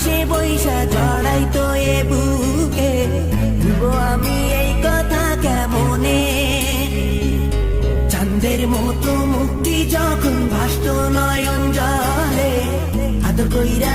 পাশে বৈশা জড়াই তো এ বুকে। আমি এই কথা কেমনে? চাঁদের মতো মুক্তি যখন ভাসত নয়ন জলে, আদর কইরা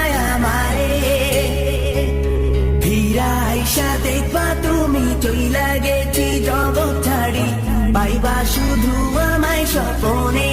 শুধু আমায় স্বপনে